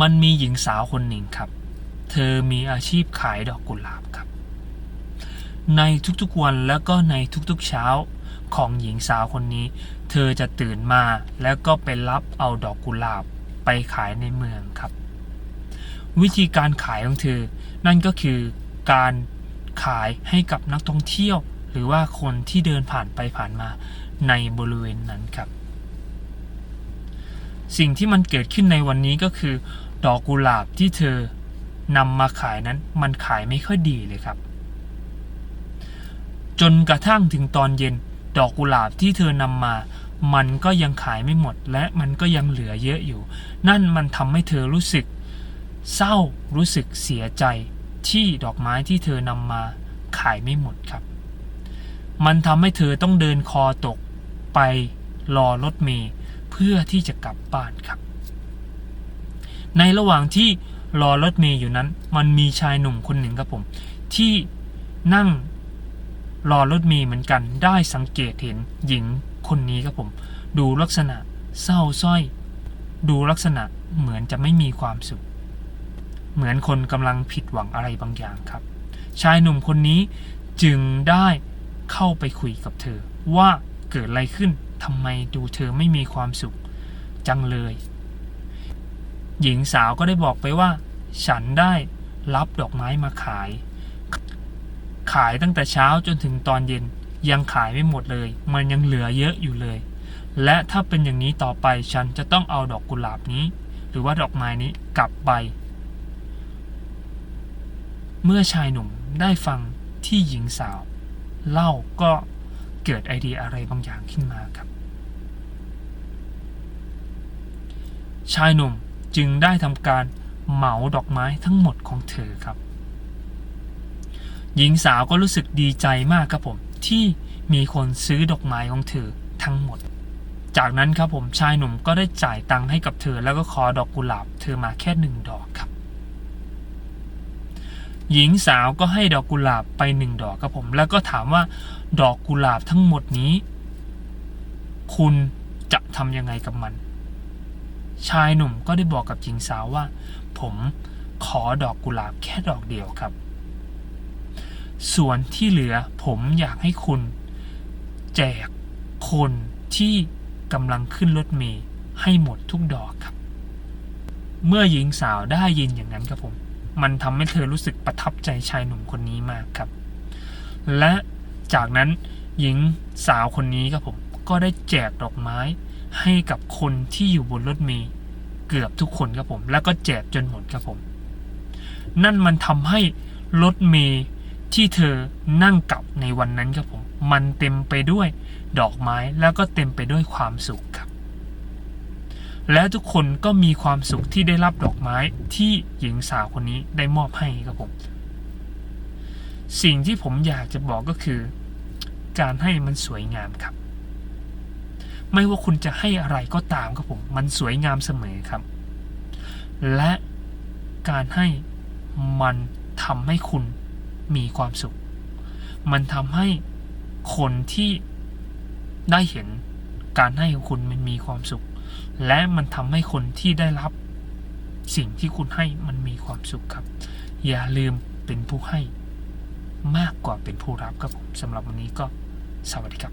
มันมีหญิงสาวคนหนึ่งครับ เธอมีอาชีพขายดอกกุหลาบครับ ในทุกๆวันแล้วก็ในทุกๆเช้าของหญิงสาวคนนี้ เธอจะตื่นมาแล้วก็ไปรับเอาดอกกุหลาบไปขายในเมืองครับ วิธีการขายของเธอ นั่นก็คือการขายให้กับนักท่องเที่ยว หรือว่าคนที่เดินผ่านไปผ่านมาในบริเวณนั้นครับ สิ่งที่มันเกิดขึ้นในวันนี้ก็คือ ดอกกุหลาบที่เธอนำมาขายนั้นมันขายไม่ค่อยดีเลยครับ จนกระทั่งถึงตอนเย็น ดอกกุหลาบที่เธอนำมา มันก็ยังขายไม่หมด และมันก็ยังเหลือเยอะอยู่ นั่นมันทำให้เธอรู้สึก เศร้ารู้สึกเสียใจที่ดอกไม้ที่เธอนำมาขายไม่หมดครับ มันทำให้เธอต้องเดินคอตกไปรอรถเมล์ เพื่อที่จะกลับบ้านครับ ในระหว่างที่รอรถเมล์อยู่นั้น มันมีชายหนุ่มคนหนึ่งครับผม ที่นั่งรอรถเมล์เหมือนกันได้สังเกตเห็นหญิงคนนี้ครับผม ดูลักษณะเศร้าสร้อย ดูลักษณะเหมือนจะไม่มีความสุข เหมือนคนกำลังผิดหวังอะไรบางอย่างครับ ชายหนุ่มคนนี้จึงได้เข้าไปคุยกับเธอว่าเกิดอะไรขึ้น ทำไมดูเธอไม่มีความสุขจังเลย หญิงสาวก็ได้บอกไปว่า ฉันได้รับดอกไม้มาขาย ขายตั้งแต่เช้าจนถึงตอนเย็นยังขายไม่หมดเลย มันยังเหลือเยอะอยู่เลย และถ้าเป็นอย่างนี้ต่อไปฉันจะต้องเอาดอกกุหลาบนี้ หรือว่าดอกไม้นี้กลับไป เมื่อชายหนุ่มได้ฟังที่หญิงสาว เล่าก็ เกิดไอเดียอะไรบางอย่างขึ้นมาครับ ชายหนุ่มจึงได้ทำการเหมาดอกไม้ทั้งหมดของเธอครับ หญิงสาวก็รู้สึกดีใจมากครับผม ที่มีคนซื้อดอกไม้ของเธอทั้งหมด จากนั้นครับผมชายหนุ่มก็ได้จ่ายตังค์ให้กับเธอแล้วก็ขอดอกกุหลาบเธอมาแค่หนึ่งดอกครับ หญิงสาวก็ให้ดอกกุหลาบไปหนึ่งดอกครับผม แล้วก็ถามว่าดอกกุหลาบทั้งหมดนี้ คุณจะทำยังไงกับมัน ชายหนุ่มก็ได้บอกกับหญิงสาวว่า ผมขอดอกกุหลาบแค่ดอกเดียวครับ ส่วนที่เหลือผมอยากให้คุณ แจกคนที่กำลังขึ้นรถเมล์ให้หมดทุกดอกครับ เมื่อหญิงสาวได้ยินอย่างนั้นครับผม มันทำให้เธอรู้สึกประทับใจชายหนุ่มคนนี้มากครับ และจากนั้นหญิงสาวคนนี้ครับผมก็ได้แจกดอกไม้ให้กับคนที่อยู่บนรถเมล์เกือบทุกคนครับผม แล้วก็แจกจนหมดครับผม นั่นมันทำให้รถเมล์ที่เธอนั่งกลับในวันนั้นครับผม มันเต็มไปด้วยดอกไม้แล้วก็เต็มไปด้วยความสุขครับ และทุกคนก็มีความสุขที่ได้รับดอกไม้ที่หญิงสาวคนนี้ได้มอบให้ครับผม สิ่งที่ผมอยากจะบอกก็คือ การให้มันสวยงามครับ ไม่ว่าคุณจะให้อะไรก็ตามครับผม มันสวยงามเสมอครับ และการให้มันทำให้คุณมีความสุข มันทำให้คนที่ได้เห็นการให้ของคุณมันมีความสุข และมันทำให้คนที่ได้รับสิ่งที่คุณให้มันมีความสุขครับ อย่าลืมเป็นผู้ให้มากกว่าเป็นผู้รับครับผมสำหรับวันนี้ก็สวัสดีครับ